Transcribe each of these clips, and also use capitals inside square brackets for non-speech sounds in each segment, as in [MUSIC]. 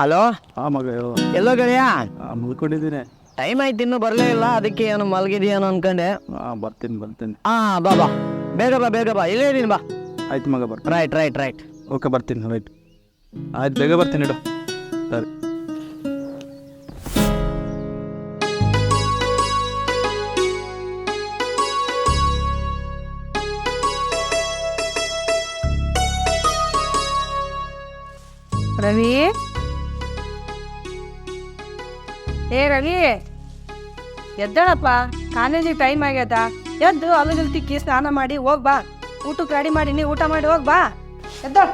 Hello? ಆ ಮಗ ಹೇಳು. ಎಲ್ಲೋ ಗೆಳೆಯ? ಮಲ್ಕೊಂಡಿದ್ದೀನಿ. ಟೈಮ್ ಆಯ್ತು ಇನ್ನೂ ಬರಲೇ ಇಲ್ಲ ಅದಕ್ಕೆ ಏನು ಮಲಗಿದೆಯೇನೋ ಅನ್ಕೊಂಡೆ. ಹಾಂ ಬರ್ತೀನಿ ಬರ್ತೀನಿ. ಹಾಂ ಬಾ ಬಾ. ಬೇಗ ಬಾ ಬೇಗ ಬಾ. ಇಲ್ಲೇ ಇದೀನಿ ಬಾ. ಆಯ್ತು ಮಗ ಬರ್ ರೈಟ್ ರೈಟ್ ರೈಟ್ ಓಕೆ ಬರ್ತೀನಿ ರೈಟ್. ಆಯ್ತು ಬೇಗ ಬರ್ತೀನಿ ಇಡು. ಸರಿ. ರವಿ? ಏ, ರವಿ. ಎದ್ದಳಪ್ಪ. ಕಾಲೇಜಿಗೆ ಟೈಮ್ ಆಗ್ಯದ. ಎದ್ದು ಅಲ್ಲಿಗೆ ತಿಕ್ಕಿ ಸ್ನಾನ ಮಾಡಿ ಹೋಗ್ ಬಾ. ಊಟಕ್ಕೆ ರೆಡಿ ಮಾಡಿ, ನೀ ಊಟ ಮಾಡಿ ಹೋಗ್ ಬಾ. ಎದ್ದಳ.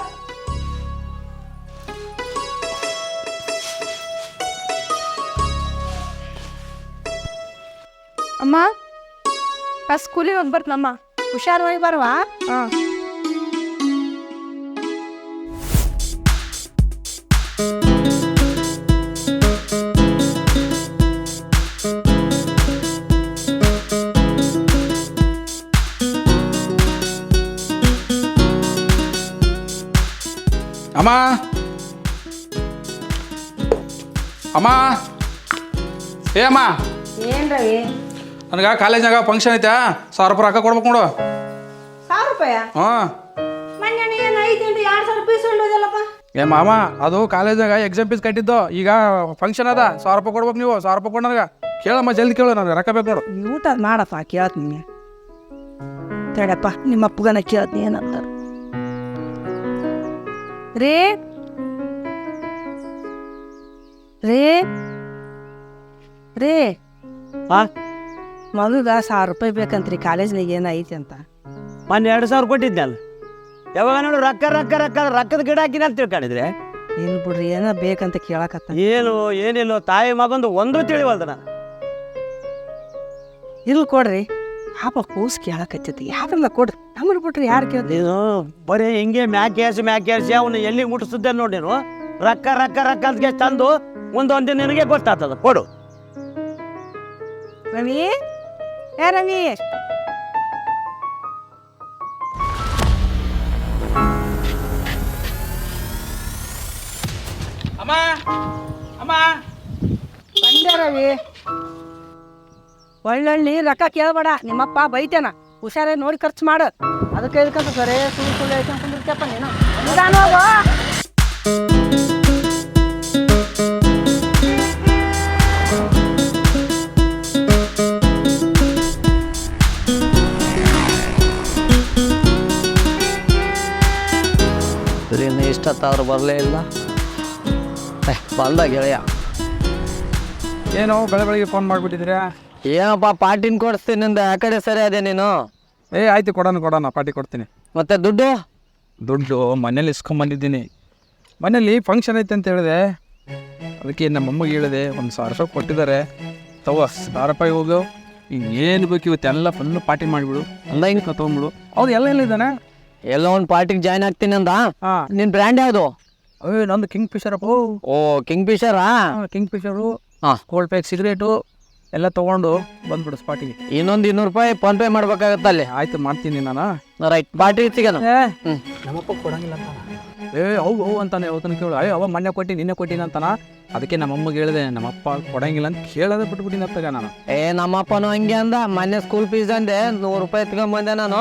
ಅಮ್ಮ ಸ್ಕೂಲಿಗೆ ಹೋಗಿ ಹುಷಾರು ಹೋಗಿ ಬರವಾ? ಹಾಂ. ಅಮ್ಮ. ಅಮ್ಮ. ಏ ಅಮ್ಮ. ಏನ್ ರವಿ? ನನಗೆ ಕಾಲೇಜ್ನಾಗ ಫಂಕ್ಷನ್ ಐತೆ. ಸಾವಿರ ರೂಪಾಯಿ ರೊಕ್ಕ ಕೊಡ್ಬೇಕು ನೋಡು. ಸಾವಿರ ರೂಪಾಯ? ಹಾಂ. ಮೊನ್ನೆ ಏನು ಐದು ಗಂಟೆ ಎರಡು ಸಾವಿರ ರೂಪಾಯಿ ಸುಳ್ಳೋದಲ್ಲಪ್ಪ ಏ ಮಾಮ ಅದು ಕಾಲೇಜ್ನಾಗ ಎಕ್ಸಾಮ್ ಫೀಸ್ ಕಟ್ಟಿದ್ದು. ಈಗ ಫಂಕ್ಷನ್ ಅದ. ಸಾವಿರ ರೂಪಾಯಿ ಕೊಡ್ಬೇಕು ನೀವು. ಸಾವಿರ ರೂಪಾಯಿ ಕೊಡು ನನಗೆ. ಕೇಳಮ್ಮ ಜಲ್ದಿ ಕೇಳು ನನಗೆ. ರೊಕ್ಕ ಬೇಕು ನೋಡು. ಊಟ ಮಾಡಪ್ಪ ಕೇಳ್ತೀನಿ. ತಡಪ್ಪ ನಿಮ್ಮ ಅಪ್ಪಗನ ಕೇಳ್ತೀನಿ ಏನಂತ. ರೇ. ರೇ. ರೇ. ಮಗುಗ ಸಾವಿರ ರೂಪಾಯಿ ಬೇಕಂತ್ರಿ ಕಾಲೇಜ್ನಾಗ ಏನೈತಿ ಅಂತ. ಮೊನ್ನೆ ಎರಡು ಸಾವಿರ ಕೊಟ್ಟಿದ್ನಲ್ಲ ಯಾವಾಗ ನೋಡು ರೊಕ್ಕ ರೊಕ್ಕ ರೊಕ್ಕ ರೊಕ್ಕದ ಗಿಡ ಹಾಕಿನ ಅಂತ ತಿಳ್ಕೊಂಡಿದ್ರೆ. ಇಲ್ಲ ಬಿಡ್ರಿ ಏನೋ ಬೇಕಂತ ಕೇಳಕತ್ತ ಏನು ಏನಿಲ್ಲ ತಾಯಿ ಮಗಂದು ಒಂದು ತಿಳಿವಲ್ದ ನಾನು. ಇಲ್ಲಿ ಕೊಡ್ರಿ. ಹಾಪ ಕೂಸ್ ಕೇಳಕತ್ತೈತಿ ಯಾರನ್ನ ಕೊಡ್ರಿ ನಮ್ಮನ್ನ ಬಿಟ್ರಿ ಯಾರು ಕೇಳ್ತಿ ನೀನು ಬರೀ ಹಿಂಗೆ ಮ್ಯಾಕ್ ಏರ್ಸಿ ಮ್ಯಾಕ್ ಏರ್ಸಿ ಅವನು ಎಲ್ಲಿ ಮುಟ್ಟಿಸಿದ್ದೆ ನೋಡಿ ನೀನು. ರೊಕ್ಕ ರೊಕ್ಕ ರೊಕ್ಕ ಅಂತ ತಂದು ಒಂದೊಂದು ನಿನಗೆ ಗೊತ್ತಾಗ್ತದ ಕೊಡು. ರವಿ? ಏ ರವಿ? ಅಮ್ಮ ಅಮ್ಮ. ಬಂದೆ ರವಿ. ಒಳ್ಳೊಳ್ಳಿ ರೊಕ್ಕ ಕೇಳ್ಬೇಡ ನಿಮ್ಮಪ್ಪ ಬೈತೇನ. ಹುಷಾರೇ ನೋಡಿ ಖರ್ಚು ಮಾಡು. ಅದಕ್ಕೆ ಇದಕ್ಕಂತ ಸರೇ ಸುಳ್ಳು ಸುಳ್ಳು ಐತೆ ಕುಂದಿರ್ತೀಯಪ್ಪ ನೀನು. ನಿಧಾನ ಹೋಗು. ಇನ್ನು ಇಷ್ಟತ್ತಾದ್ರೂ ಬರಲೇ ಇಲ್ಲ. ಏ, ಬಂದ ಗೆಳೆಯ. ಏನು ಬೆಳೆ ಬೆಳಗ್ಗೆ ಫೋನ್ ಮಾಡಿಬಿಟ್ಟಿದ್ದೀರಾ ಏನಪ್ಪ ಪಾರ್ಟಿನ ಕೊಡಿಸ್ತೀನಿ ನಿಂದ ಆ ಕಡೆ ಸರಿ ಅದೇ ನೀನು? ಏ ಆಯ್ತು ಕೊಡೋಣ ಕೊಡೋಣ ಪಾರ್ಟಿ ಕೊಡ್ತೀನಿ. ಮತ್ತೆ ದುಡ್ಡು? ದುಡ್ಡು ಮನೇಲಿ ಇಸ್ಕೊಂಬಂದಿದ್ದೀನಿ ಮನೇಲಿ ಫಂಕ್ಷನ್ ಐತೆ ಅಂತ ಹೇಳಿದೆ. ಅದಕ್ಕೆ ನಮ್ಮ ಅಮ್ಮಗೆ ಹೇಳಿದೆ ಒಂದು ಸಾವಿರ ರೂಪಾಯಿ ಕೊಟ್ಟಿದ್ದಾರೆ. ತಗೋ ಸಾವಿರ ರೂಪಾಯಿ ಹೋಗು. ಈಗ ಏನು ಬೇಕು ಇವತ್ತೆಲ್ಲ ಫುಲ್ಲು ಪಾರ್ಟಿ ಮಾಡಿಬಿಡು. ಅಂದ ಹಿಂಗೆ ತೊಗೊಂಬಿಡು ಹೌದು ಎಲ್ಲ ಎಲ್ಲಿದ್ದಾನೆ? ಎಲ್ಲೋ ಒಂದು ಪಾರ್ಟಿಗೆ ಜಾಯ್ನ್ ಆಗ್ತೀನಿ ಅಂದ. ಹಾಂ. ನಿನ್ನ ಬ್ರ್ಯಾಂಡ್ ಯಾವುದು? ಅಯ್ಯೋ ನಂದು ಕಿಂಗ್ ಫಿಶರಪ್ಪ ಓ ಕಿಂಗ್ ಫಿಶರಾ ಕಿಂಗ್ ಫಿಶರು ಹಾಂ. ಕೋಲ್ಡ್ ಪ್ಯಾಕ್ ಸಿಗರೇಟು ಎಲ್ಲ ತಗೊಂಡು ಬಂದ್ಬಿಡು ಸ್ಪಾಟಿಗೆ. ಇನ್ನೊಂದು ಇನ್ನೂರು ರೂಪಾಯಿ ಫೋನ್ ಪೇ ಮಾಡ್ಬೇಕಾಗತ್ತೆ ಅಲ್ಲಿ. ಆಯ್ತು ಮಾಡ್ತೀನಿ ನಾನು. ರೈಟ್ ಬಾಟ್ರಿ ಸಿಗೋಣ. ಹ್ಮ್. ನಮ್ಮಪ್ಪ ಕೊಡಂಗಿಲ್ಲ ಅಂತಾನ ಏ ಅವು ಅವು ಅಂತಾನೆ ಯಾವತ್ತನ ಕೇಳು. ಅಯ್ಯೋ ಅವ ಮೊನ್ನೆ ಕೊಟ್ಟಿ ನಿನ್ನೆ ಕೊಟ್ಟಿನ ಅಂತಾನ? ಅದಕ್ಕೆ ನಮ್ಮ ಅಮ್ಮಗೆ ಹೇಳಿದೆ ನಮ್ಮಪ್ಪ ಕೊಡಂಗಿಲ್ಲ ಅಂತ ಕೇಳೋದೇ ಬಿಟ್ಬಿಟ್ಟಿನ ಅತ್ತಾಗ ನಾನು. ಏ ನಮ್ಮಪ್ಪನು ಹಂಗೆ ಅಂದ. ಮೊನ್ನೆ ಸ್ಕೂಲ್ ಫೀಸ್ ಅಂದೆ ನೂರು ರೂಪಾಯಿ ಎತ್ಕೊಂಬಂದೆ ನಾನು.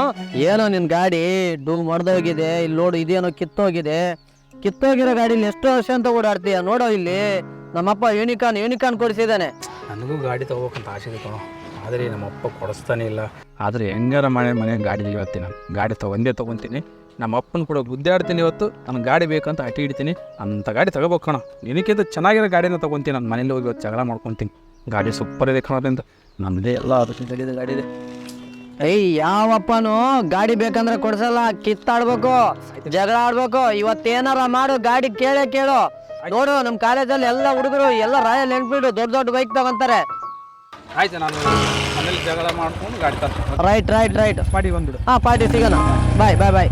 ಏನೋ ನಿನ್ ಗಾಡಿ ಡೂಲ್ ಹೋಗಿದೆ ಇಲ್ಲಿ ನೋಡು ಇದೇನೋ ಕಿತ್ತೋಗಿದೆ. ಕಿತ್ತೋಗಿರೋ ಗಾಡಿಲಿ ಎಷ್ಟು ವರ್ಷ ಅಂತ ಓಡಾಡ್ತೀಯ ನೋಡೋ ಇಲ್ಲಿ. ನಮ್ಮಪ್ಪ ಯೂನಿಕಾನ್ ಯೂನಿಕಾನ್ ಕೊಡಿಸಿದ್ದಾನೆ. ನನಗೂ ಗಾಡಿ ತಗೋಬೇಕಂತ ಆಸೆ ಇದೆ ಕಣೋ ಆದರೆ ನಮ್ಮಪ್ಪ ಕೊಡಿಸ್ತಾನೆ ಇಲ್ಲ. ಆದರೆ ಹೆಂಗಾರ ಮನೆ ಮನೆ ಗಾಡಿ ಇವತ್ತು ನಾನು ಗಾಡಿ ತಗೊಂಡೇ ತೊಗೊತೀನಿ. ನಮ್ಮ ಅಪ್ಪನ ಕೂಡ ಗುದ್ದಾಡ್ತೀನಿ ಇವತ್ತು. ನನ್ನ ಗಾಡಿ ಬೇಕಂತ ಅಟಿ ಇಡ್ತೀನಿ ಅಂಥ ಗಾಡಿ ತಗೋಬೇಕು ಕಣ. ನಿನಕ್ಕಿಂತ ಚೆನ್ನಾಗಿರೋ ಗಾಡಿನ ತೊಗೊತೀನಿ. ನಾನು ಮನೇಲಿ ಹೋಗಿ ಇವತ್ತು ಜಗಳ ಮಾಡ್ಕೊತೀನಿ. ಗಾಡಿ ಸೂಪರ್ ಇದೆ ಕಣೋದ್ರಿಂದ ನಮ್ಮದೇ ಎಲ್ಲ ಅದಕ್ಕೆ ಗಾಡಿದೆ ಗಾಡಿ ಇದೆ. ಏಯ್ ಯಾವಪ್ಪನು? ಗಾಡಿ ಬೇಕಂದ್ರೆ ಕೊಡ್ಸಲ್ಲ. ಕಿತ್ತಾಡ್ಬೇಕು. ಜಗಳ ಆಡ್ಬೇಕು. ಇವತ್ತೇನಾರ ಮಾಡು. ಗಾಡಿ ಕೇಳೇ ಕೇಳು. ನೋಡು ನಮ್ಮ ಕಾಲೇಜಲ್ಲಿ ಎಲ್ಲ ಹುಡುಗರು ಎಲ್ಲ ರಾಯಲ್ ಎನ್ಫೀಲ್ಡ್ ದೊಡ್ಡ ದೊಡ್ಡ ಬೈಕ್ ತಗೊಂತಾರೆ. ಆಯ್ತು ನಾನು ಜಗಳ ಮಾಡ್ಕೊಂಡು ಗಾಡಿ ತರ್ತೀನಿ. ರೈಟ್ ರೈಟ್ ರೈಟ್ ಪಾಡಿ ಬಂದ್ಬಿಡು. ಹಾಂ ಪಾರ್ಟಿ ಸಿಗೋಣ. ಬಾಯ್ ಬಾಯ್ ಬಾಯ್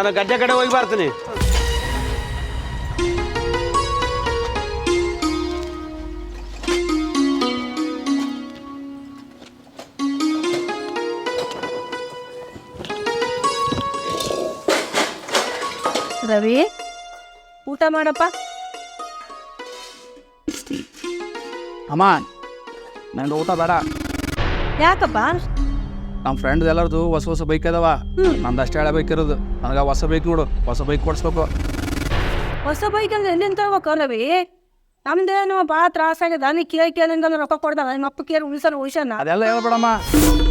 ನಾನು ಗಡ್ಡೆ ಕಡೆ ಹೋಗಿ ಬರ್ತೀನಿ. ರವಿ ಊಟ ಮಾಡಪ್ಪ. ಅಮ್ಮ ನನಗೆ ಊಟ ಬೇಡ. ಯಾಕಪ್ಪ? ನಮ್ಮ ಫ್ರೆಂಡ್ ಎಲ್ಲರದು ಹೊಸ ಹೊಸ ಬೈಕ್ ಅದಾವ. ನಂದು ಅಷ್ಟೇ ಹಳೆ ಬೈಕ್ ಇರೋದು. ನನಗೆ ಹೊಸ ಬೈಕ್ ನೋಡು ಹೊಸ ಬೈಕ್ ಕೊಡಿಸ್ಬೇಕು. ಹೊಸ ಬೈಕ್ ಅಂದ್ರೆ ಎಲ್ಲಿಂದ ತಗೋಬೇಕು ರವಿ ನಮ್ದೇನು ಭಾಳ ತ್ರಾಸಾಗ್ಯದ ನೀ ಕೇಳಿ ಕೇಳಿಂದ ರೊಕ್ಕ ಕೊಡ್ತಾನೆ ನಿಮ್ಮ ಅಪ್ಪ ಕೇಳಿ ಉಳಿಸೋಣ ಉಳಿಸೋಣ ಅದೆಲ್ಲ ಹೇಳ್ಬೇಡಮ್ಮ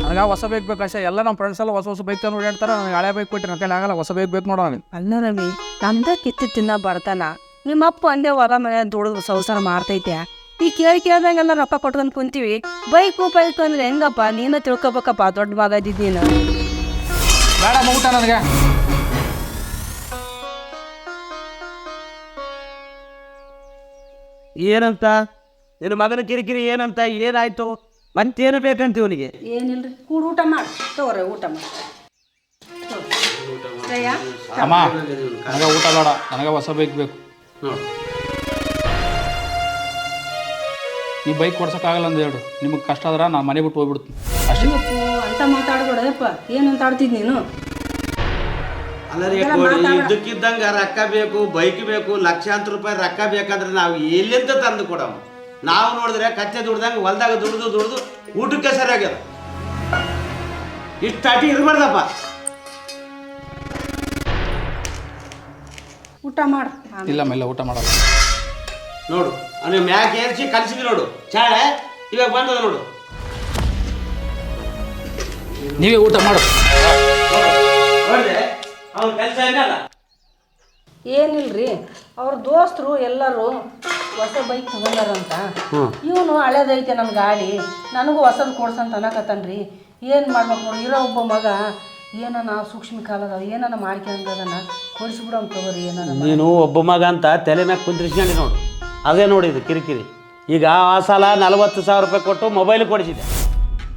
ನನಗೆ ಹೊಸ ಬೈಕ್ ಬೇಕು ಅಷ್ಟೇ ಎಲ್ಲ ನಮ್ಮ ಫ್ರೆಂಡ್ಸ್ ಎಲ್ಲ ಹೊಸ ಹೊಸ ಬೈಕ್ ತಂದು ಓಡಾಡ್ತಾರೆ. ನನಗೆ ಹಳೆ ಬೈಕ್ ಕೊಟ್ಟು ನನ್ನ ಕೈಲಿ ಆಗಲ್ಲ. ಹೊಸ ಬೈಕ್ ಬೇಕು ನೋಡೋ ನನಗೆ ಅಲ್ಲ ರವಿ ನಮ್ದ ಕಿತ್ತು ತಿನ್ನ ಬರ್ತಾನ. ನಿಮ್ಮ ಅಪ್ಪ ಅಂದೇ ಹೊರ ಮನೆ ದುಡಿದು ಸಂಸಾರ ಮಾಡ್ತೈತೆ ಈ ಕೇಳಿ ಕೇಳ್ದಂಗೆಲ್ಲ ರೊಕ್ಕ ಕೊಟ್ಕೊಂಡು ಕುಂತೀವಿ. ಬೈಕು ಬೈಕು ಅಂದ್ರೆ ಹೆಂಗಪ್ಪ? ನೀನ ತಿಳ್ಕೊಬೇಕಪ್ಪ ದೊಡ್ಡ ಮಗ ಇದ್ದೀನ ಬೇಡ ನನಗೆ. ಏನಂತ? ನಿನ್ನ ಮಗನ ಕಿರಿಕಿರಿ ಏನಂತ? ಏನಾಯ್ತು? ಮತ್ತೇನು ಬೇಕಂತ ಇವನಿಗೆ ಏನಿಲ್ರಿ? ಕೂಡ ಊಟ ಮಾಡಿ. ತಗೋರಿ ಊಟ ಮಾಡಿ. ಅಮ್ಮ ನನಗೆ ಊಟ ಬೇಡ. ನನಗೆ ಹೊಸ ಬೈಕ್ ಬೇಕು. ನೋಡು ಈ ಬೈಕ್ ಕೊಡ್ಸೋಕ್ಕಾಗಲ್ಲ ಅಂತ ಹೇಳು ನಿಮಗೆ ಕಷ್ಟ ಆದ್ರೆ ನಾನು ಮನೆ ಬಿಟ್ಟು ಹೋಗ್ಬಿಡ್ತೀನಿ. ಅಷ್ಟೇ. ಅಂತ ಮಾತಾಡ್ಬೇಡಪ್ಪ ಏನಂತ ಆಡ್ತಿದ್ ನೀನು? ಅಲ್ಲರಿ ಇದ್ದಕ್ಕಿದ್ದಂಗ ರೊಕ್ಕ ಬೇಕು ಬೈಕ್ ಬೇಕು ಲಕ್ಷಾಂತರ ರೂಪಾಯಿ ರೊಕ್ಕ ಬೇಕಂದ್ರೆ ನಾವು ಎಲ್ಲಿಂದ ತಂದು ಕೊಡವ ನಾವು ನೋಡಿದ್ರೆ ಕಚ್ಚೆ ದುಡ್ದಂಗೆ ಹೊಲ್ದಾಗ ದುಡ್ದು ದುಡ್ದು ಊಟಕ್ಕೆ ಸರಿಯಾಗ್ಯದ. ಇಷ್ಟು ಅಟಿ ಇರಬಾರ್ದಪ್ಪ. ಊಟ ಮಾಡು. ಇಲ್ಲ ಇಲ್ಲ ಊಟ ಮಾಡಲ್ಲ. ನೋಡು. ಅವನಿಗೆ ಮ್ಯಾಕ್ ಏರ್ಸಿ ಕಲಿಸಿದ್ವಿ ನೋಡು. ಚಾಳೆ ಇವಾಗ ಬಂದದ ನೋಡು. ನೀವೇ ಊಟ ಮಾಡು. ನೋಡಿದೆ ಅವನ ಕೆಲಸ ಏನಲ್ಲ ಏನಿಲ್ರಿ ಅವ್ರ ದೋಸ್ತರು ಎಲ್ಲರೂ ಹೊಸ ಬೈಕ್ ತಗೊಂಡಾರಂತ. ಇವನು ಹಳೇದೈತೆ ನನ್ನ ಗಾಡಿ. ನನಗೂ ಹೊಸದು ಕೊಡ್ಸಂತ ಅನ್ನಕತ್ತನ್ರಿ. ಏನು ಮಾಡ್ಬೇಕು ನೋಡಿ ಇರೋ ಒಬ್ಬ ಮಗ ಏನನ ಸೂಕ್ಷ್ಮ ಕಾಲದ ಏನನ ಮಾಡ್ಕೊಂಡದನ್ನ ಕೊಡಿಸ್ಬಿಡಮ್ ತಗೋರಿ ಏನನ ನೀನು ಒಬ್ಬ ಮಗ ಅಂತ ತಲೆ ಮ್ಯಾಗ ಕುಂದ್ರಿಸ್ಕೊಂಡು ನೋಡು. ಅದೇ ನೋಡಿ ಇದು ಕಿರಿಕಿರಿ. ಈಗ ಆ ಸಾಲ ನಲವತ್ತು ಸಾವಿರ ರೂಪಾಯಿ ಕೊಟ್ಟು ಮೊಬೈಲ್ ಕೊಡಿಸಿದೆ.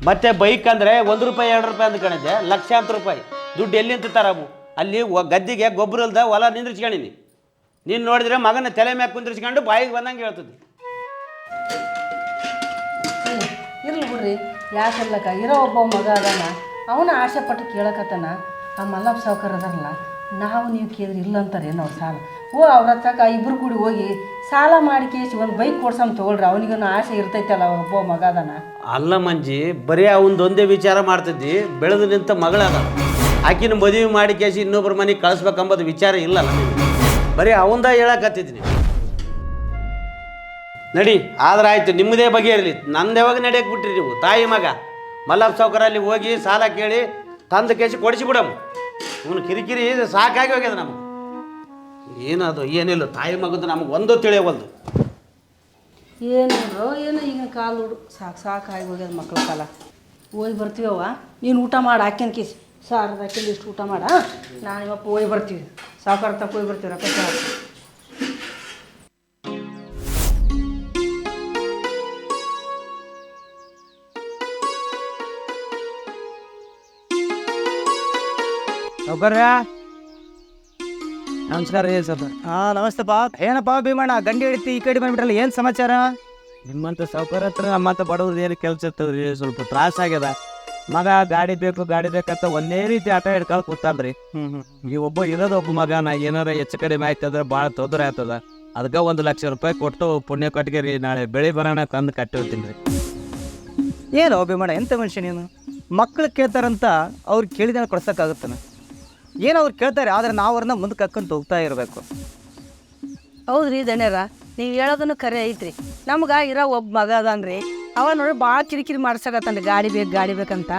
ಮತ್ತೆ ಬೈಕ್ ಅಂದರೆ ಒಂದು ರೂಪಾಯಿ, ಎರಡು ರೂಪಾಯಿ ಅಂದ್ಕೊಂಡಿದ್ದೆ ಲಕ್ಷಾಂತರ ರೂಪಾಯಿ. ದುಡ್ಡು ಎಲ್ಲಿಂದ ತರವು ಅಲ್ಲಿ ಗದ್ದಿಗೆ ಗೊಬ್ಬರ ಇಲ್ದ ಹೊಲ ನಿಂದ್ರಿಸ್ಕೊಂಡಿನಿ. ನೀನು ನೋಡಿದ್ರೆ ಮಗನ ತಲೆ ಮ್ಯಾಗ ಕುಂದ್ರಿಸ್ಕೊಂಡು ಬಾಯಿಗೆ ಬಂದಂಗೆ ಹೇಳ್ತದೆ. ಇರ್ಲಿ ಬಿಡ್ರಿ. ಯಾಕಲ್ಲಕ ಇರೋ ಒಬ್ಬ ಮಗ ಅದಾನ. ಅವನ ಆಸೆ ಪಟ್ಟು ಕೇಳಕತ್ತಾನ. ಆ ಮಲ್ಲಪ್ಪ ಸಾವ್ಕಾರ ಅದಾರಲ್ಲ. ನಾವು ನೀವು ಕೇಳಿದ್ರೆ ಇಲ್ಲ ಅಂತಾರೆ ಅವ್ರು ಅವ್ರ ಸಾಲ. ಓ, ಅವ್ರ ಹತ್ರಕ ಇಬ್ರು ಕೂಡಿ ಹೋಗಿ ಸಾಲ ಮಾಡಿ ಕೇಸಿ ಒಂದು ಬೈಕ್ ಕೊಡ್ಸಮ್ ತಗೊಳ್ರಿ. ಅವನಿಗೂ ಆಸೆ ಇರ್ತೈತಲ್ಲ ಒಬ್ಬ ಮಗ ಅದನ. ಅಲ್ಲ ಮಂಜಿ, ಬರೀ ಅವನದೊಂದೇ ವಿಚಾರ ಮಾಡ್ತಿದ್ದಿ, ಬೆಳೆದು ನಿಂತ ಮಗಳದ ಆಕಿನ ಮದುವೆ ಮಾಡಿ ಕೇಸಿ ಇನ್ನೊಬ್ಬರ ಮನೆಗೆ ಕಳಿಸ್ಬೇಕಂಬುದು ವಿಚಾರ ಇಲ್ಲ. ಬರೀ ಅವಂದ ಹೇಳಕತ್ತಿದ್ದೀನಿ ನಡಿ, ಆದ್ರೆ ಆಯ್ತು, ನಿಮ್ಮದೇ ಬಗೆಯಿರಲಿ ನಂದು ಯಾವಾಗ ನಡೆಯಕ್ಕೆ ಬಿಟ್ರಿ ನೀವು, ತಾಯಿ ಮಗ? ಮಲ್ಲಪ್ಪ ಸೌಕರಲ್ಲಿ ಹೋಗಿ ಸಾಲ ಕೇಳಿ ತಂದು ಕೇಸಿ ಕೊಡಿಸಿ ಬಿಡಮ್. ಇವನು ಕಿರಿಕಿರಿ ಸಾಕಾಗಿ ಹೋಗ್ಯದ ನಮಗೆ. ಏನದು ಏನಿಲ್ಲ ತಾಯಿ ಮಗದು ನಮಗೆ ಒಂದು ತಿಳಿಯವಲ್ದು ಏನಾದ್ರು ಏನೋ ಈಗ ಕಾಲು ಸಾಕು ಸಾಕು ಸಾಕಾಗಿ ಹೋಗ್ಯದ ಮಕ್ಳ ಕಾಲ. ಹೋಗಿ ಬರ್ತೀವವ್ವ ನೀನು ಊಟ ಮಾಡಿ ಹಾಕ್ಯನ್ ಕಿಸ್. ಸಾರು ಹಾಕಿಂದು ಇಷ್ಟು ಊಟ ಮಾಡ. ನಾನು ಇವಪ್ಪ ಹೋಗಿ ಬರ್ತೀವಿ. ಸಾವುಕಾರ ತಕ್ಕ ಹೋಗಿ ಬರ್ತೀವಿ ರೊಕ್ಕ ಸಾಕು. ಸೌಕರ್ಯ? ನಮಸ್ಕಾರ ರೀ ಸರ್. ಹಾಂ ನಮಸ್ತೆ ಪಾ ಏನಪ್ಪ ಭೀಮಣ್ಣ ಗಂಡಿ ಹಿಡಿತಿ ಈ ಕಡೆ ಬಂದ್ಬಿಟ್ರಲ್ಲ ಏನು ಸಮಾಚಾರ? ನಿಮ್ಮಂತ ಸೌಕರ್ಯ ಹತ್ರ ನಮ್ಮಂತ ಬಡವ್ರದ್ದು ಏನು ಕೆಲಸ ಇರ್ತದ್ರಿ? ಸ್ವಲ್ಪ ತ್ರಾಸ ಆಗ್ಯದ. ಮಗ ಗಾಡಿ ಬೇಕು ಗಾಡಿ ಬೇಕಂತ ಒಂದೇ ರೀತಿ ಆಟ ಹಿಡ್ಕೊಂಡು ಕೂತಾನ್ರಿ. ಈ ಒಬ್ಬ ಇರೋದು ಒಬ್ಬ ಮಗ ನಾ ಏನಾರ ಹೆಚ್ಚು ಕಡಿಮೆ ಆಯ್ತಂದ್ರೆ ಭಾಳ ತೊಂದರೆ ಆಗ್ತದ. ಅದಕ್ಕೆ ಒಂದು ಲಕ್ಷ ರೂಪಾಯಿ ಕೊಟ್ಟು ಪುಣ್ಯ ಕಟ್ಗೆರಿ ನಾಳೆ ಬೆಳೆ ಬರೋಣ ತಂದು ಕಟ್ಟಿರ್ತೀನಿ ರೀ. ಏನು ಭೀಮಣ್ಣ ಎಂತ ಮನುಷ್ಯ ನೀನು? ಮಕ್ಕಳು ಕೇಳ್ತಾರಂತ ಅವ್ರು ಕೇಳಿದ ಕೊಡ್ಸೋಕ್ಕಾಗುತ್ತಾನೆ? ಏನು ಅವ್ರು ಕೇಳ್ತಾರೆ ಆದರೆ ನಾವು ಅವ್ರನ್ನ ಮುಂದೆ ಕಕ್ಕಂತ ಹೋಗ್ತಾ ಇರಬೇಕು. ಹೌದ್ರಿ ದಣ್ಯರ ನೀವು ಹೇಳೋದನ್ನು ಖರೆ ಐತ್ರಿ. ನಮ್ಗೆ ಇರೋ ಒಬ್ಬ ಮಗ ಅದಾನ್ರಿ. ಅವ ನೋಡಿ ಭಾಳ ಕಿರಿಕಿರಿ ಮಾಡ್ಸಕತ್ತಾನ್ರಿ ಗಾಡಿ ಬೇಕು ಗಾಡಿ ಬೇಕಂತ.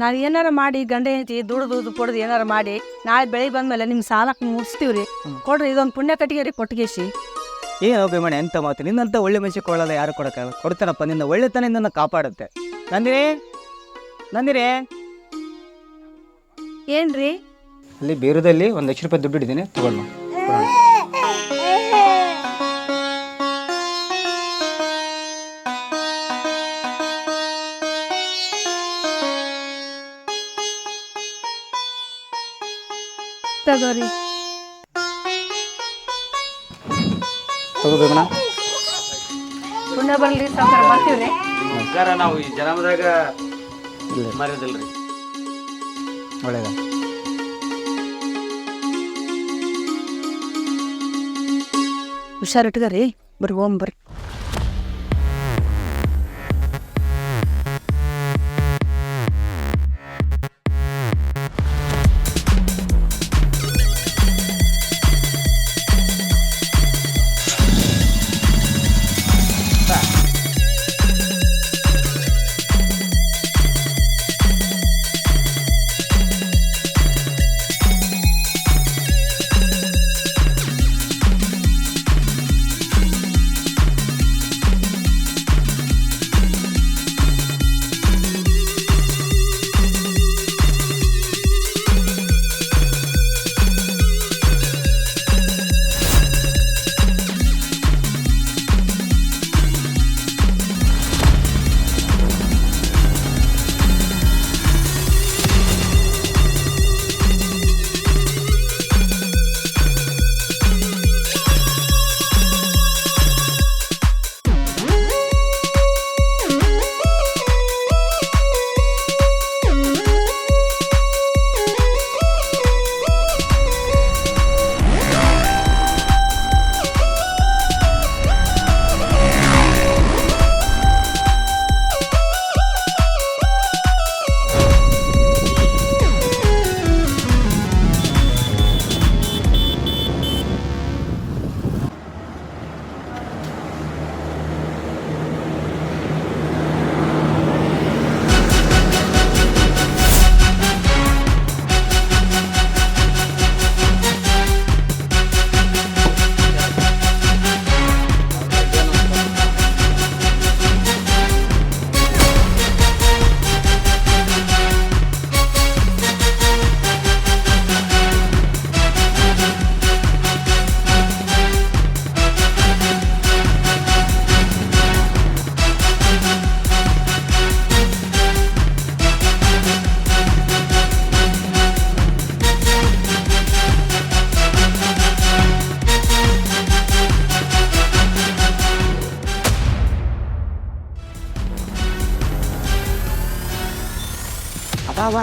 ನಾನು ಏನಾರ ಮಾಡಿ ಗಂಡ ಹೆಂಡತಿ ದುಡ್ದು ದುಡ್ದು ಕೊಡ್ದು ಏನಾರ ಮಾಡಿ ನಾಳೆ ಬೆಳಿಗ್ಗೆ ಬಂದ್ಮೇಲೆ ನಿಮ್ಮ ಸಾಲಕ್ಕೆ ಮುಗಿಸ್ತೀವ್ರಿ ಕೊಡ್ರಿ ಇದೊಂದು ಪುಣ್ಯ ಕಟ್ಟಿಗೆ ರೀ ಕೊಟ್ಟಿಗೆಸಿ ಏನು ಭೀಮಣ್ಣ ಎಂತ ಮಾತು? ನಿನ್ನಂತ ಒಳ್ಳೆ ಮನುಷ್ಯ ಕೊಳ್ಳಲ್ಲ ಯಾರು ಕೊಡಕ ಕೊಡ್ತಾನಪ್ಪ ನಿನ್ನ ಒಳ್ಳೆತನ ನಿನ್ನನ್ನು ಕಾಪಾಡುತ್ತೆ. ನಂದಿರೇ ನಂದಿರೇ ಏನ್ರಿ? ಅಲ್ಲಿ ಬೇರುದಲ್ಲಿ ಒಂದು ಲಕ್ಷ ರೂಪಾಯಿ ದುಡ್ಡು ಇದ್ದೀನಿ ತಗೊಂಡು ತಗೋರಿ. ಪುಣ್ಯ ಬರ್ಲಿ ಸಾವ್ಕಾರ ಬರ್ತೀವ್ರಿ ಸರ್ಕಾರ ನಾವು ಈ ಜನ್ಮದಾಗ ಮರ್ಯಾದಿಲ್ರಿ. ಒಳ್ಳೇದ ಹುಷಾರಿಟ್ಗರಿ ಬರ್ರಿ ಓಂ ಬರ್ರಿ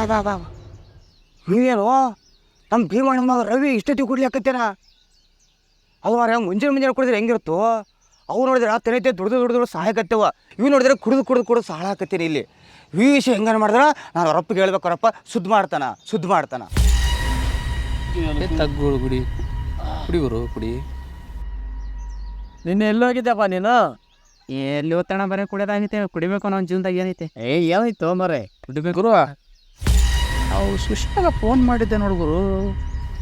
ಬಾ ಬಾ ನೀವೇನು? ನಮ್ಮ ಭೀಮಣ್ಣ ಮಗ ರವಿ ಇಷ್ಟೊತ್ತಿಗೆ ಕುಡ್ಲಿಕ್ಕತ್ತೀರ ಅದು ಮಾರ ಮುಂಜಾನೆ ಮುಂಜಾನೆ ಕುಡಿದ್ರೆ ಹೆಂಗಿರುತ್ತೋ? ಅವ್ರು ನೋಡಿದ್ರೆ ಆ ತೆನೈತೆ ದುಡ್ದು ದುಡ್ದು ದುಡ್ದು ಸಹಾಯಕತ್ತವ ಇವು ನೋಡಿದ್ರೆ ಕುಡಿದು ಕುಡಿದು ಕುಡಿದು ಸಹಾಯ ಹಾಕತ್ತೀನಿ ಇಲ್ಲಿ. ವಿಷಯ ಹೆಂಗನ ಮಾಡಿದ್ರೆ ನಾನು ಅವರಪ್ಪಗೆ ಹೇಳ್ಬೇಕು ಅವರಪ್ಪ ಸುದ್ದಿ ಮಾಡ್ತಾನ ಸುದ್ದಿ ಮಾಡ್ತಾನ. ತಗ್ಗುಳು ಗುಡಿ. ಕುಡಿಗುರು ಕುಡಿ. ನಿನ್ನೆ ಎಲ್ಲೋಗಿದ್ದೆಪ್ಪ ನೀನು? ಎಲ್ಲಿ ಓದ್ತಾಣ ಬರೀ ಕುಡಿಯೋದಾಗೈತೆ ಕುಡಿಬೇಕು ಅನ್ನೋ ಜೀವನದಾಗ ಏನೈತೆ ಏ ಏನಾಯ್ತು ಮರೆ ಕುಡಿಬೇಕು ನಾವು ಸುಷ್ಮಾಗ ಫೋನ್ ಮಾಡಿದ್ದೆ ನೋಡಿದ್ರು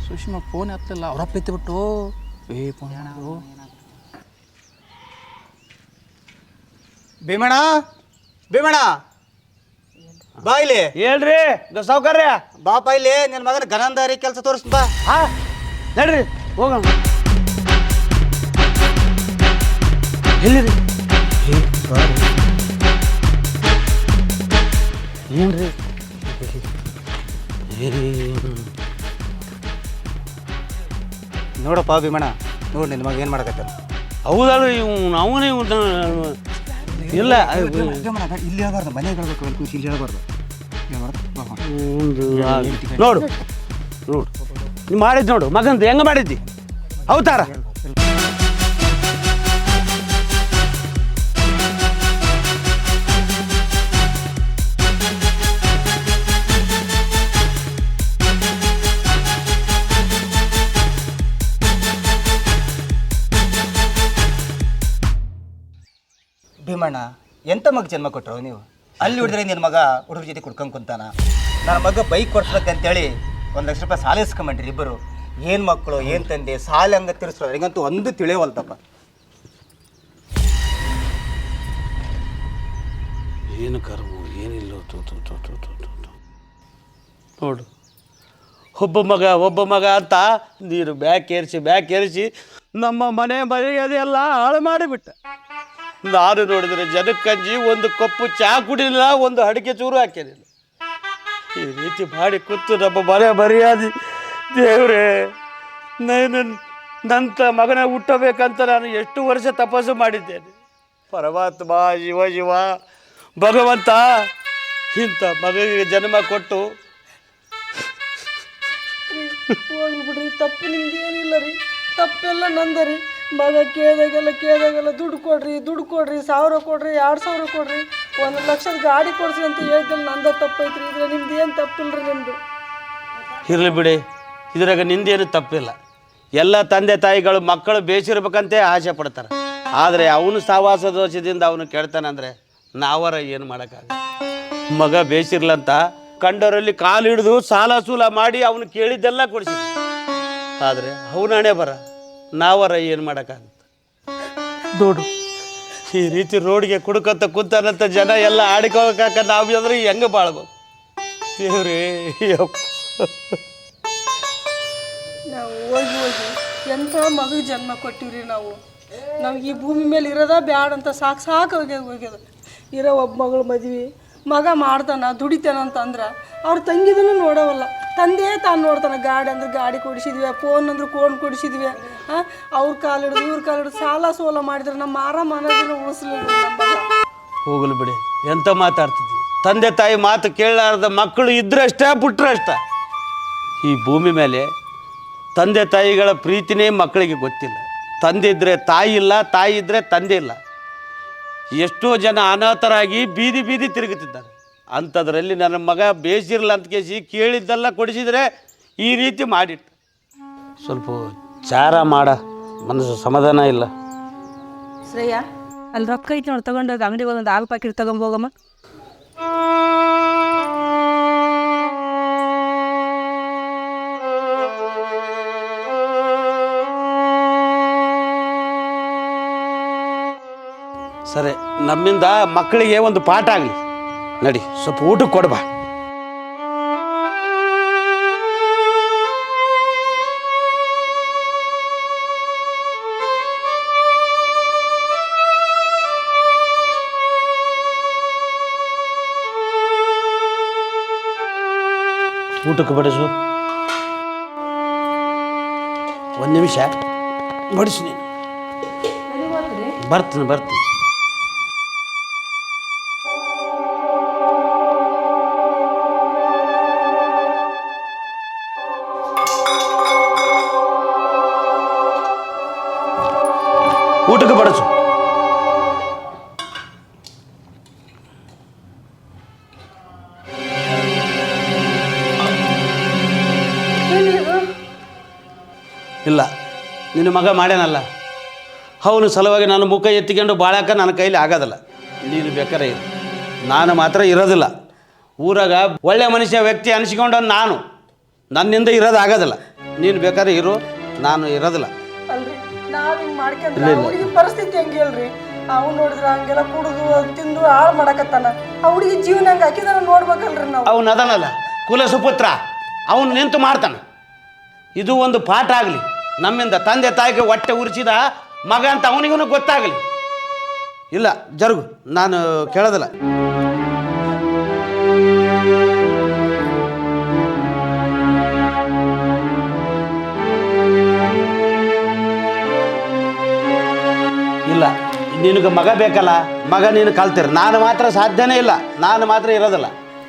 ಸುಷ್ಮಾ ಫೋನ್ ಎತ್ತಲ್ಲ ಅವ್ರಪ್ಪ ಎತ್ತಿಬಿಟ್ಟು. ಏ ಫೋನ್ ಭೀಮಣ ಭೀಮಣ ಬಾ ಇಲ್ಲಿ. ಹೇಳ್ರಿ. ಸೌಕರ್ಯ ಬಾಪ ಇಲ್ಲಿ. ನಿನ್ನ ಮಗನ ಗನಂದಾರಿ ಕೆಲಸ ತೋರಿಸ್ ಬಾ. ಹಾ ನಡ್ರಿ ಹೋಗೋಣ. ಎಲ್ಲಿರಿ? ಏನ್ರಿ? ನೋಡಪ್ಪ ಭೀಮಣ್ಣ ನೋಡಿ ನಿನ್ನ ಮಗ ಏನು ಮಾಡಕತ್ತಾನ. ಹೌದಲ್ಲ ಇವ್ನು ಅವನೇ ಇಲ್ಲ ಇಲ್ಲಿ ಹೇಳ್ಬಾರ್ದು ಮನೆ ಹೇಳ್ಬೇಕು ಅಂತ ಇಲ್ಲಿ ಹೇಳ್ಬಾರ್ದು. ನೋಡು ನೋಡು ನೀ ಮಾಡಿದ್ದು ನೋಡು ಮಗಂದು ಹೆಂಗೆ ಮಾಡಿದ್ದಿ? ಅವತಾರ. ಭೀಮಣ್ಣ ಎಂತ ಮಗ ಜನ್ಮ ಕೊಟ್ಟರು ನೀವು? ಅಲ್ಲಿ ಹುಡಿದ್ರೆ ನಿನ್ನ ಮಗ ಹುಡುಗ್ರ ಜೊತೆ ಕುಡ್ಕೊಂಡು ಕುಂತಾನ? ನನ್ನ ಮಗ ಬೈಕ್ ಕೊಡ್ಸ್ಬೇಕಂತೇಳಿ ಒಂದು ಲಕ್ಷ ರೂಪಾಯಿ ಸಾಲ ಇಸ್ಕೊಂಬಂಡ್ರಿ ಇಬ್ಬರು. ಏನು ಮಕ್ಕಳು, ಏನು ತಂದೆ, ಸಾಲ ಹಂಗ ತಿರ್ಸ್ರು ಹಿಂಗಂತೂ ಒಂದು ತಿಳಿಯವಲ್ತಪ್ಪ ಏನು ಕರ್ಮು? ಏನಿಲ್ಲ ತು ತು. ನೋಡು. ಒಬ್ಬ ಮಗ ಒಬ್ಬ ಮಗ ಅಂತ ನೀರು ಬ್ಯಾಕ್ ಏರಿಸಿ ಬ್ಯಾಕ್ ಏರಿಸಿ ನಮ್ಮ ಮನೆ ಮರ್ಯಾದೆಲ್ಲ ಹಾಳು ಮಾಡಿಬಿಟ್ಟ. ನಾನು ನೋಡಿದ್ರೆ ಜನಕ್ಕಂಜಿ ಒಂದು ಕಪ್ಪು ಚಹಾ ಕುಡಿಲಿಲ್ಲ, ಒಂದು ಅಡಿಕೆ ಚೂರು ಹಾಕಿರಲಿಲ್ಲ ಈ ರೀತಿ ಮಾಡಿ ಕೂತು ನಮ್ಮ ಮನೆ ಮರ್ಯಾದೆ. ದೇವ್ರೇ, ನಾನು ನಂತ ಮಗನ ಹುಟ್ಟಬೇಕಂತ ನಾನು ಎಷ್ಟು ವರ್ಷ ತಪಸ್ಸು ಮಾಡಿದ್ದೇನೆ. ಪರಮಾತ್ಮ, ಶಿವ ಶಿವ, ಭಗವಂತ, ಇಂಥ ಮಗನಿಗೆ ಜನ್ಮ ಕೊಟ್ಟು. ತಪ್ಪು ನಿಮ್ದು ರೀ. ತಪ್ಪೆಲ್ಲ ನಂದರಿ ಮಗ ಕೇಳಿದಾಗೆಲ್ಲ ಕೇಳಿದಾಗೆಲ್ಲ ದುಡ್ಡು ಕೊಡ್ರಿ ದುಡ್ಡು ಕೊಡ್ರಿ, ಸಾವಿರ ಕೊಡ್ರಿ, ಎರಡು ಸಾವಿರ ಕೊಡ್ರಿ, ಒಂದು ಲಕ್ಷದ ಗಾಡಿ ಕೊಡಿಸಿ ಅಂತ ಹೇಳಿದ್ದಲ್ಲಿ ನಂದ ತಪ್ಪೈತ್ರಿ. ಇದ್ರೆ ನಿಮ್ದು ಏನು ತಪ್ಪಿಲ್ರಿ ನಿಮ್ಮದು ಇರಲಿ ಬಿಡಿ. ಇದ್ರಾಗ ನಿಂದೇನು ತಪ್ಪಿಲ್ಲ. ಎಲ್ಲ ತಂದೆ ತಾಯಿಗಳು ಮಕ್ಕಳು ಬೇಸಿರ್ಬೇಕಂತೆ ಆಸೆ ಪಡ್ತಾರೆ. ಆದರೆ ಅವನು ಸಹವಾಸ ದೋಷದಿಂದ ಅವನು ಅಂದರೆ ನಾವರ ಏನು ಮಾಡೋಕ್ಕಾಗ ಮಗ ಬೇಸಿರ್ಲಂತ ಕಂಡವರಲ್ಲಿ ಕಾಲು ಹಿಡಿದು ಸಾಲ ಸೂಲ ಮಾಡಿ ಅವನು ಕೇಳಿದ್ದೆಲ್ಲ ಕೊಡಿಸಿ ಆದರೆ ಅವನಾಣೆ ಬರ. ನಾವರ ಏನು ಮಾಡೋಕ್ಕಾಗುತ್ತೆ? ನೋಡು ಈ ರೀತಿ ರೋಡ್ಗೆ ಕುಡ್ಕೊತ ಕುಂತಾನಂತ ಜನ ಎಲ್ಲ ಆಡಿಕೋಬೇಕಾಕ ನಾವು ಅಂದ್ರೆ ಹೆಂಗೆ ಬಾಳ್ಬೋದು ದೇವ್ರಿ ಯಪ್ಪ. ನಾವು ಹೋಗಿ ಹೋಗಿ ಎಂಥ ಮಗು ಜನ್ಮ ಕೊಟ್ಟಿವ್ರಿ ನಾವು. ನಮ್ಗೆ ಈ ಭೂಮಿ ಮೇಲೆ ಇರೋದ ಬ್ಯಾಡ ಅಂತ ಸಾಕು ಸಾಕು ಹೋಗ್ಯದ ಹೋಗ್ಯದ. ಇರೋ ಒಬ್ಬ ಮಗಳು ಮದ್ವೆ ಮಗ ಮಾಡ್ತಾನ, ದುಡಿತಾನ ಅಂತಂದ್ರೆ ಅವ್ರ ತಂಗಿದನ್ನು ನೋಡವಲ್ಲ. ತಂದೆ ತಾನು ನೋಡ್ತಾನೆ, ಗಾಡಿ ಅಂದ್ರೆ ಗಾಡಿ ಕೊಡಿಸಿದ್ವಿ ಫೋನ್ ಅಂದ್ರೆ ಫೋನ್ ಕೊಡಿಸಿದ್ವಿ ಹಾಂ ಅವ್ರ ಹಿಡಿದು ಇವ್ರ ಕಾಲು ಹಿಡಿದು ಸಾಲ ಸೋಲ ಮಾಡಿದ್ರೆ ನಮ್ಮ ಆರಾಮ ಅನ್ನೋದನ್ನ ಉಳಿಸ್ಲಿಲ್ಲ ಹೋಗಲು ಬಿಡಿ, ಎಂತ ಮಾತಾಡ್ತಿದ್ವಿ ತಂದೆ ತಾಯಿ ಮಾತು ಕೇಳಲಾರ್ದ ಮಕ್ಕಳು ಇದ್ರಷ್ಟೇ ಬಿಟ್ರಷ್ಟ ಈ ಭೂಮಿ ಮೇಲೆ ತಂದೆ ತಾಯಿಗಳ ಪ್ರೀತಿನೇ ಮಕ್ಕಳಿಗೆ ಗೊತ್ತಿಲ್ಲ. ತಂದೆ ಇದ್ದರೆ ತಾಯಿ ಇಲ್ಲ, ತಾಯಿ ಇದ್ದರೆ ತಂದೆ ಇಲ್ಲ. ಎಷ್ಟೋ ಜನ ಅನಾಥರಾಗಿ ಬೀದಿ ಬೀದಿ ತಿರುಗುತ್ತಿದ್ದಾರೆ. ಅಂಥದ್ರಲ್ಲಿ ನನ್ನ ಮಗ ಬೇಸಿರಲ್ಲ ಅಂತ ಕೇಸಿ ಕೇಳಿದ್ದೆಲ್ಲ ಕೊಡಿಸಿದರೆ ಈ ರೀತಿ ಮಾಡಿಟ್ಟು. ಸ್ವಲ್ಪ ಚಾರ ಮಾಡ ಮನಸ್ಸು ಸಮಾಧಾನ ಇಲ್ಲ. ಶ್ರೇಯ ಅಲ್ಲಿ ರೊಕ್ಕ ಐತಿ ನೋಡಿ ತಗೊಂಡೋಗಿ ಅಂಗಡಿಗೆ ಒಂದು ಹಾಲು ಪ್ಯಾಕೆಟ್ ತಗೊಂಬೋಗಮ್ಮ ಸರಿ, ನಮ್ಮಿಂದ ಮಕ್ಕಳಿಗೆ ಒಂದು ಪಾಠ ಆಗಲಿ. ನಡಿ, ಸ್ವಲ್ಪ ಊಟಕ್ಕೆ ಕೊಡ್ಬಾ ಊಟಕ್ಕೆ ಬಡಿಸು ಒಂದು ನಿಮಿಷ, ಬಡಿಸು ನೀನು. ಬರ್ತೀನಿ ಬರ್ತೀನಿ. ಮಗ ಮಾಡ್ಯಾನಲ್ಲ ಅವನು ಸಲುವಾಗಿ ನಾನು ಮುಖ ಎತ್ತಿಕೊಂಡು ಬಾಳಕ ನನ್ನ ಕೈಲಿ ಆಗೋದಿಲ್ಲ. ನೀನು ಬೇಕಾರೆ ಇರು. ನಾನು ಮಾತ್ರ ಇರೋದಿಲ್ಲ. ಊರಾಗ ಒಳ್ಳೆ ಮನುಷ್ಯ ವ್ಯಕ್ತಿ ಅನಿಸ್ಕೊಂಡು ನಾನು ನನ್ನಿಂದ ಇರೋದು ಆಗೋದಿಲ್ಲ. ನೀನು ಬೇಕಾದ್ರೆ ಇರು ನಾನು ಇರೋದಿಲ್ಲ. ಅಲ್ರಿ ನಾವ್ ಹಿಂಗ್ ಮಾಡ್ಕೊಂಡ್ರೆ ಹುಡುಗಿ ಪರಿಸ್ಥಿತಿ ಹೆಂಗೆ ಹೇಳ್ರಿ? ಅವ್ನು ನೋಡಿದ್ರೆ ಹಂಗೆಲ್ಲ ಕುಡಿದು ಅದ್ ತಿಂದು ಹಾಳು ಮಾಡಕತ್ತಾನ. ಆ ಹುಡುಗಿ ಜೀವನ ಹಂಗೆ ಹಾಕಿದಾರ ನೋಡ್ಬೇಕಲ್ರಿ ನಾವು. ಅವನು ಅದನಲ್ಲ ಕುಲ ಸುಪುತ್ರ ಅವನು ನಿಂತು ಮಾಡ್ತಾನೆ. ಇದು ಒಂದು ಪಾಠ ಆಗಲಿ. ನಮ್ಮಿಂದ ತಂದೆ ತಾಯಿಗೆ ಹೊಟ್ಟೆ ಉರಿಸಿದ ಮಗ ಅಂತ ಅವನಿಗೂ ಗೊತ್ತಾಗಲಿ. ಇಲ್ಲ ಜರುಗು. ನಾನು ಕೇಳೋದಿಲ್ಲ. ಇಲ್ಲ ನಿನಗೆ ಮಗ ಬೇಕಲ್ಲ ಮಗ ನೀನು ಕಲ್ತಿರ. ನಾನು ಮಾತ್ರ ಸಾಧ್ಯನೇ ಇಲ್ಲ. ನಾನು ಮಾತ್ರ ಇರೋದಿಲ್ಲ.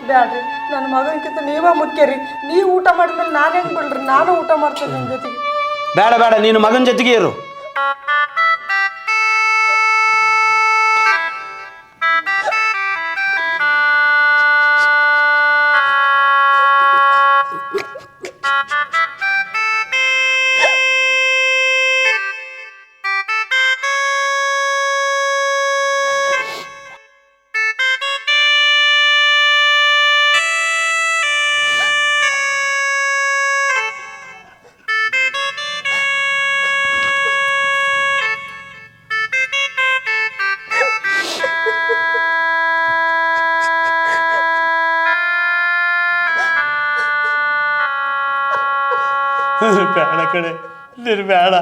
ಬ್ಯಾಡ್ರಿ ನನ್ನ ಮಗನಕ್ಕಿಂತ ನೀವೇ ಮುಖ್ಯ ರೀ. ನೀವು ಊಟ ಮಾಡಿದ್ಮೇಲೆ ನಾನು ಹೆಂಗೆ ಬಿಡ್ರಿ? ನಾನು ಊಟ ಮಾಡ್ತೇನೆ ನಿಮ್ಮ ಜೊತೆಗೆ. ಬೇಡ ಬೇಡ ನೀನು ಮಗನ ಜೊತೆಗೆ ಇರು. ಬೇಡ ಕಡೆ ನೀನು ಬೇಡ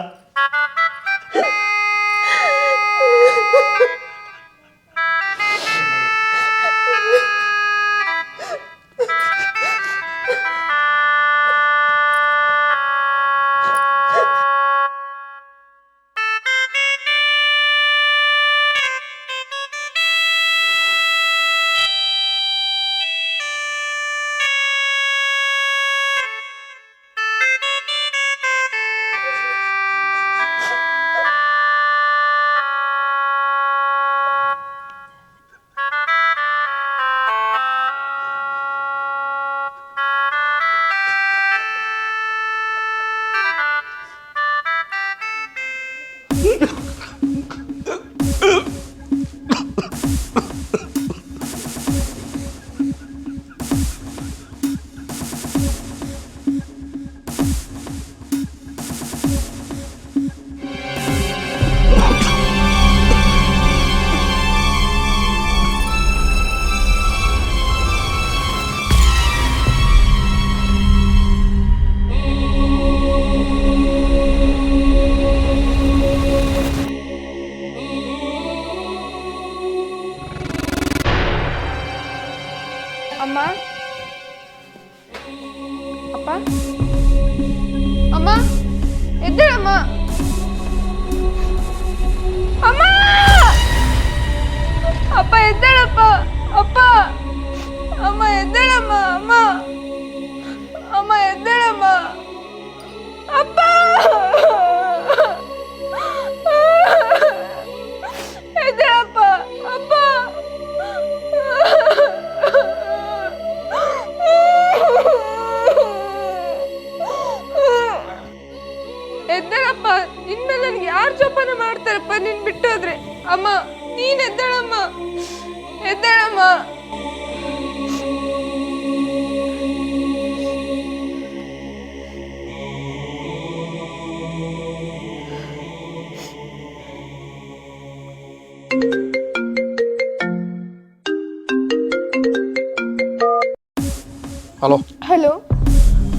ಹಲೋ. ಹಲೋ.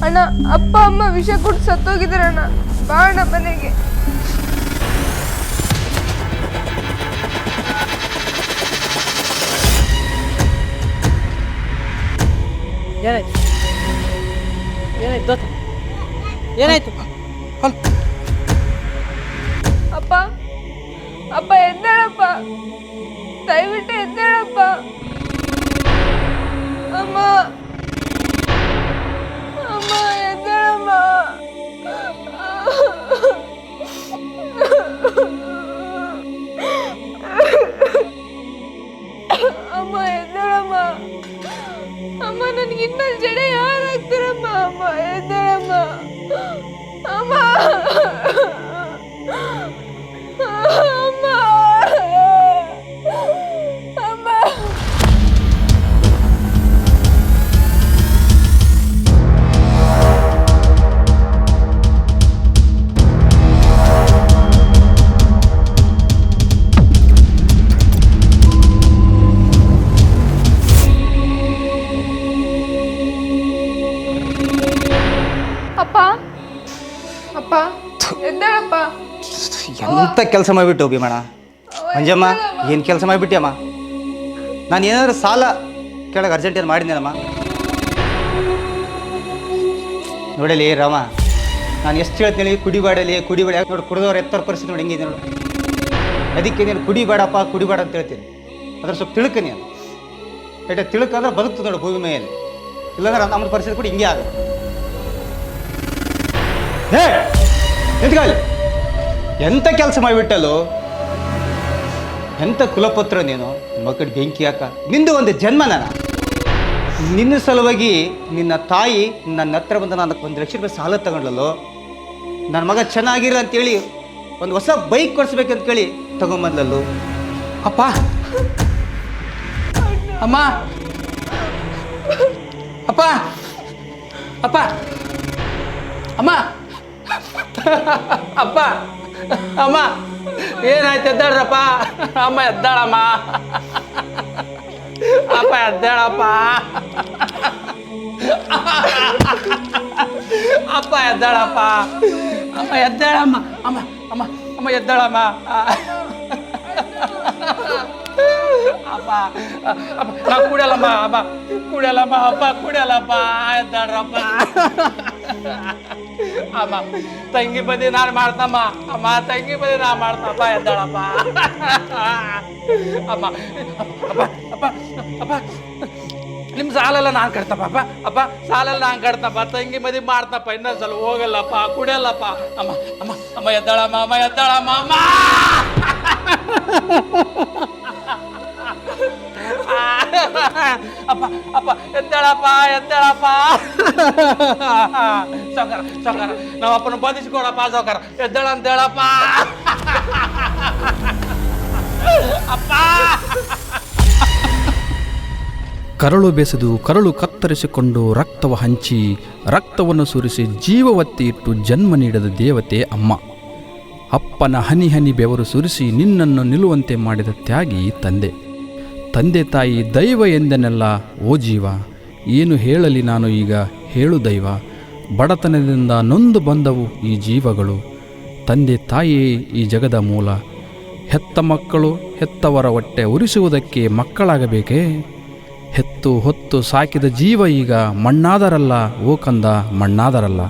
ಅಣ್ಣ ಅಪ್ಪ ಅಮ್ಮ ವಿಷ ಕೊಟ್ಟು ಸತ್ತೋಗಿದಾರಣ್ಣ ಬಾ ಅಣ್ಣ ಮನೆಗೆ. ಏನಾಯ್ತು? ಏನಾಯ್ತು ಏನಾಯ್ತು? ಅಮ್ಮ ನನಗೆ ಇನ್ನೊಂದು ಜಡೆ ಯಾರಾಗ್ತಾರಮ್ಮ ಅಮ್ಮ ಎದ್ದೇಳಮ್ಮ ಅಮ್ಮ ಕೆಲಸ ಮಾಡಿಬಿಟ್ಟು ಹೋಗಿ ಭೀಮಣ್ಣ ಮಂಜಮ್ಮ, ಏನು ಕೆಲಸ ಮಾಡಿಬಿಟ್ಟಿಯಮ್ಮ? ನಾನು ಏನಾದರೂ ಸಾಲ ಕೆಳಗೆ ಅರ್ಜೆಂಟ್ ಏನು ಮಾಡಿದ್ದೇನಮ್ಮ ನೋಡಲಿ ರಾಮ, ನಾನು ಎಷ್ಟು ಹೇಳ್ತೀನಿ ಕುಡಿಬೇಡಲಿ ಕುಡಿಬೇಡ ನೋಡಿ ಕುಡಿದವ್ರು ಎತ್ತರ ಪರಿಸ್ಥಿತಿ ನೋಡಿ ಹೆಂಗಿದೆ ನೋಡು. ಅದಕ್ಕೆ ನೀನು ಕುಡಿಬೇಡಪ್ಪ ಕುಡಿಬೇಡ ಅಂತ ಹೇಳ್ತೀನಿ. ಅದ್ರ ಸ್ವಲ್ಪ ತಿಳ್ಕ ಏಟ ತಿಳ್ಕಂದ್ರೆ ಬದುಕ್ತದೆ ನೋಡು ಭೂಮಿ ಮೇಲೆ. ಇಲ್ಲಾಂದ್ರೆ ನಮ್ಮ ಪರಿಸ್ಥಿತಿ ಕೂಡ ಹಿಂಗೆ ಆಗುತ್ತೆ. ಹೇ ನಿಂತ್ಕೊಳ್ಳಿ ಎಂಥ ಕೆಲಸ ಮಾಡಿಬಿಟ್ಟಲು? ಎಂಥ ಕುಲಪುತ್ರ ನೀನು? ಮಕ್ಕಳು ಬೆಂಕಿ ಹಾಕ. ನಿಂದು ಒಂದು ಜನ್ಮ ನಾನು. ನಿನ್ನ ಸಲುವಾಗಿ ನಿನ್ನ ತಾಯಿ ನನ್ನ ಹತ್ರ ಬಂದು ನಾನು ಒಂದು ಲಕ್ಷ ರೂಪಾಯಿ ಸಾಲ ತಗೊಂಡಲ್ಲು ನನ್ನ ಮಗ ಚೆನ್ನಾಗಿರ ಅಂತೇಳಿ ಒಂದು ಹೊಸ ಬೈಕ್ ಕೊಡಿಸ್ಬೇಕಂತ ಕೇಳಿ ತಗೊಂಬಂದಲ್ಲು ಅಪ್ಪ! ಅಮ್ಮ! ಅಪ್ಪ! ಅಪ್ಪ! ಅಮ್ಮ! ಅಪ್ಪ! ಅಮ್ಮ, ಏನಾಯ್ತು ಎದ್ದಾಳ್ರಪ್ಪ? ಅಮ್ಮ, ಎದ್ದಾಳಮ್ಮ. ಅಪ್ಪ, ಎದ್ದಾಳಪ್ಪ. ಅಪ್ಪ, ಎದ್ದಾಳಪ್ಪ. ಅಮ್ಮ, ಎದ್ದಾಳಮ್ಮ. ಅಮ್ಮ ಅಮ್ಮ ಅಮ್ಮ, ಎದ್ದಾಳಮ್ಮ. ಅಪ್ಪ ನಾ ಕುಡಿಯಲ್ಲಮ್ಮ ಅಪ್ಪ ಕುಡಿಯಲ್ಲಮ್ಮ ಅಪ್ಪ ಕುಡಿಯಲ್ಲಪ್ಪ ಎದ್ದಾಡ್ರಪ್ಪ ಅಮ್ಮ, ತಂಗಿ ಬದಿ ನಾನು ಮಾಡ್ತಮ್ಮ. ಅಮ್ಮ, ತಂಗಿ ಬದಿ ನಾ ಮಾಡ್ತಪ್ಪ ಎದ್ದಾಳಪ್ಪ. ಅಮ್ಮ, ಅಪ್ಪ ಅಪ್ಪ ಅಪ್ಪ. ನಿಮ್ಮ ಸಾಲೆಲ್ಲ ನಾನು ಕಟ್ತಪ್ಪ, ಅಪ್ಪ ಅಪ್ಪ. ಸಾಲೆಲ್ಲ ನಾನು ಕಟ್ತಪ್ಪ. ತಂಗಿ ಮದಿ ಮಾಡ್ತಪ್ಪ. ಇನ್ನೊಂದ್ಸಲ ಹೋಗಲ್ಲಪ್ಪ, ಕುಡಿಯಲ್ಲಪ್ಪ. ಅಮ್ಮ ಅಮ್ಮ ಅಮ್ಮ ಎದ್ದಾಳಮ್ಮ ಅಮ್ಮ ಎದ್ದಾಳಮ್ಮ, ಅಮ್ಮ. [LAUGHS] ಅಪ್ಪ ಅಪ್ಪ, ಎದ್ದಾಳಪ್ಪ [LAUGHS] ಬಂಧಿಸ್ಕೊಡಪ್ಪ [LAUGHS] ಅಪ್ಪ. ಕರಳು ಬೆಸೆದು ಕರಳು ಕತ್ತರಿಸಿಕೊಂಡು ರಕ್ತವ ಹಂಚಿ ರಕ್ತವನ್ನು ಸುರಿಸಿ ಜೀವವತ್ತಿಟ್ಟು ಜನ್ಮ ನೀಡಿದ ದೇವತೆ ಅಮ್ಮ. ಅಪ್ಪನ ಹನಿ ಹನಿ ಬೆವರು ಸುರಿಸಿ ನಿನ್ನನ್ನು ನಿಲ್ಲುವಂತೆ ಮಾಡಿದ ತ್ಯಾಗಿ ತಂದೆ. ತಂದೆ ತಾಯಿ ದೈವ ಎಂದನೆಲ್ಲ, ಓ ಜೀವ, ಏನು ಹೇಳಲಿ ನಾನು ಈಗ ಹೇಳು ದೈವ. ಬಡತನದಿಂದ ನೊಂದು ಬಂದವು ಈ ಜೀವಗಳು. ತಂದೆ ತಾಯಿಯೇ ಈ ಜಗದ ಮೂಲ. ಹೆತ್ತ ಮಕ್ಕಳು ಹೆತ್ತವರ ಹೊಟ್ಟೆ ಉರಿಸುವುದಕ್ಕೆ ಮಕ್ಕಳಾಗಬೇಕೇ? ಹೆತ್ತು ಹೊತ್ತು ಸಾಕಿದ ಜೀವ ಈಗ ಮಣ್ಣಾದರಲ್ಲ, ಓ ಕಂದ, ಮಣ್ಣಾದರಲ್ಲ.